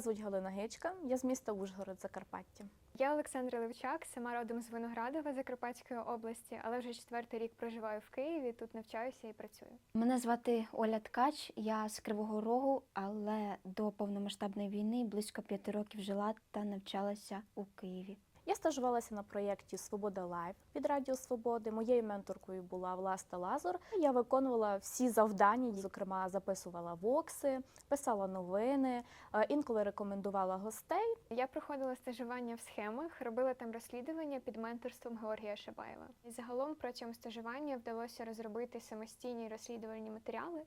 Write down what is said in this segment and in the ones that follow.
Мене звуть Галина Гичка, я з міста Ужгород, Закарпаття. Я Олександра Левчак, сама родом з Виноградова Закарпатської області, але вже четвертий рік проживаю в Києві, тут навчаюся і працюю. Мене звати Оля Ткач, я з Кривого Рогу, але до повномасштабної війни близько п'яти років жила та навчалася у Києві. Я стажувалася на проєкті Свобода Лайв від Радіо Свободи. Моєю менторкою була Власта Лазур. Я виконувала всі завдання, зокрема, записувала вокси, писала новини, е, інколи рекомендувала гостей. Я проходила стажування в схемах, робила там розслідування під менторством Георгія Шабаєва. І загалом протягом стажування вдалося розробити самостійні розслідувальні матеріали,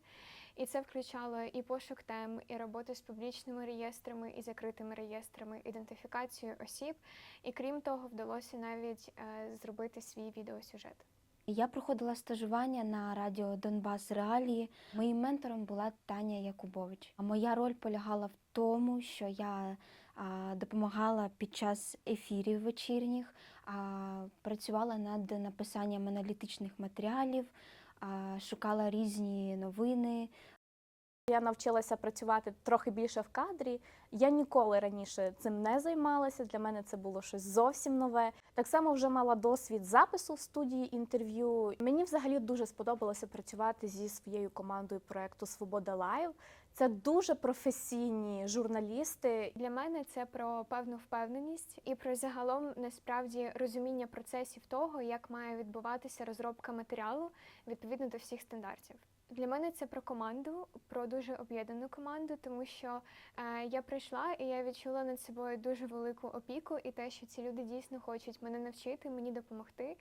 і це включало і пошук тем, і роботу з публічними реєстрами і закритими реєстрами, ідентифікацію осіб. І крім того, вдалося навіть е, зробити свій відеосюжет. Я проходила стажування на радіо Донбас Реалії. Моїм ментором була Таня Якубович. Моя роль полягала в тому, що я допомагала під час ефірів вечірніх, працювала над написанням аналітичних матеріалів, шукала різні новини, Я навчилася працювати трохи більше в кадрі. Я ніколи раніше цим не займалася. Для мене це було щось зовсім нове. Так само вже мала досвід запису в студії інтерв'ю. Мені взагалі дуже сподобалося працювати зі своєю командою проекту Свобода Лайв. Це дуже професійні журналісти. Для мене це про певну впевненість і про загалом насправді розуміння процесів того, як має відбуватися розробка матеріалу відповідно до всіх стандартів. Для мене це про команду, про дуже об'єднану команду, тому що е, я прийшла і я відчула над собою дуже велику опіку, і те, що ці люди дійсно хочуть мене навчити, мені допомогти.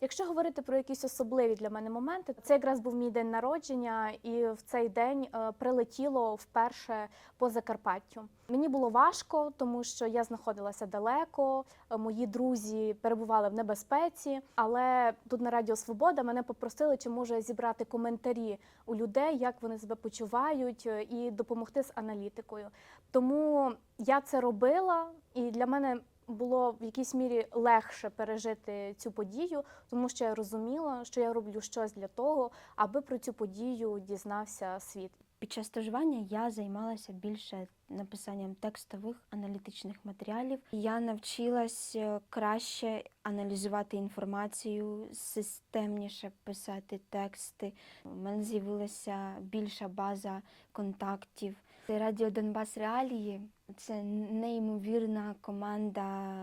Якщо говорити про якісь особливі для мене моменти, це якраз був мій день народження, і в цей день е, прилетіло вперше по Закарпаттю. Мені було важко, тому що я знаходилася далеко, е, мої друзі перебували в небезпеці. Але тут на Радіо Свобода мене попросили, чи може зібрати коментарі у людей, як вони себе почувають, е, і допомогти з аналітикою. Тому я це робила, і для мене було в якійсь мірі легше пережити цю подію, тому що я розуміла, що я роблю щось для того, аби про цю подію дізнався світ. Під час стажування я займалася більше написанням текстових аналітичних матеріалів. Я навчилась е, краще аналізувати інформацію, системніше писати тексти. У мене з'явилася більша база контактів. Радіо Донбас Реалії це неймовірна команда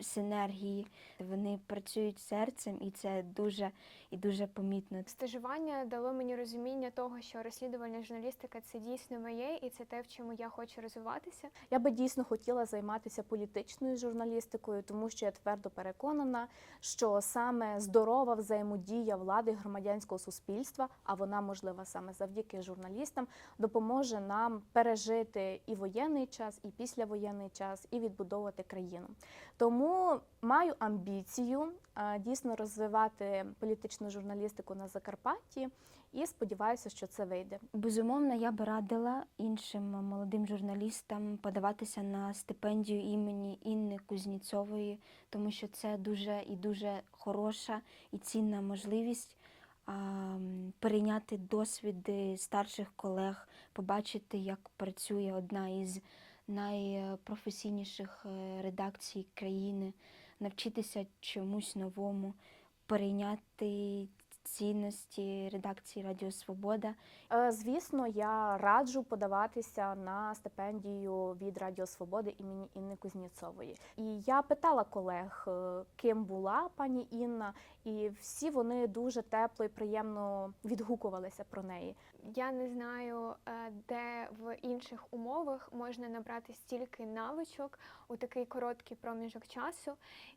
синергії. Вони працюють серцем, і це дуже і дуже помітно. Стажування дало мені розуміння того, що розслідувальна журналістика це дійсно моє, і це те, в чому я хочу розвиватися. Я би дійсно хотіла займатися політичною журналістикою, тому що я твердо переконана, що саме здорова взаємодія влади громадянського суспільства, а вона можлива саме завдяки журналістам, допоможе нам пережити і воєнний час, і післявоєнний час, і відбудовувати країну. Тому маю амбіцію дійсно розвивати політичну журналістику на Закарпатті і сподіваюся, що це вийде. Безумовно, я би радила іншим молодим журналістам подаватися на стипендію імені Інни Кузніцової, тому що це дуже і дуже хороша і цінна можливість перейняти досвіди старших колег, побачити, як працює одна із найпрофесійніших е, редакцій країни, навчитися чомусь новому, перейняти цінності редакції Радіо Свобода. Е, Звісно, я раджу подаватися на стипендію від Радіо Свободи імені Інни Кузніцової. І я питала колег, е, ким була пані Інна, і всі вони дуже тепло і приємно відгукувалися про неї. Я не знаю, е, де в інших умовах можна набрати стільки навичок у такий короткий проміжок часу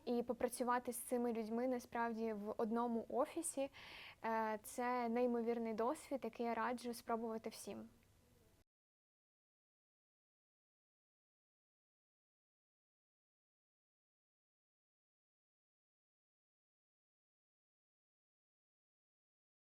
і попрацювати з цими людьми насправді в одному офісі. Е, Це неймовірний досвід, який я раджу спробувати всім.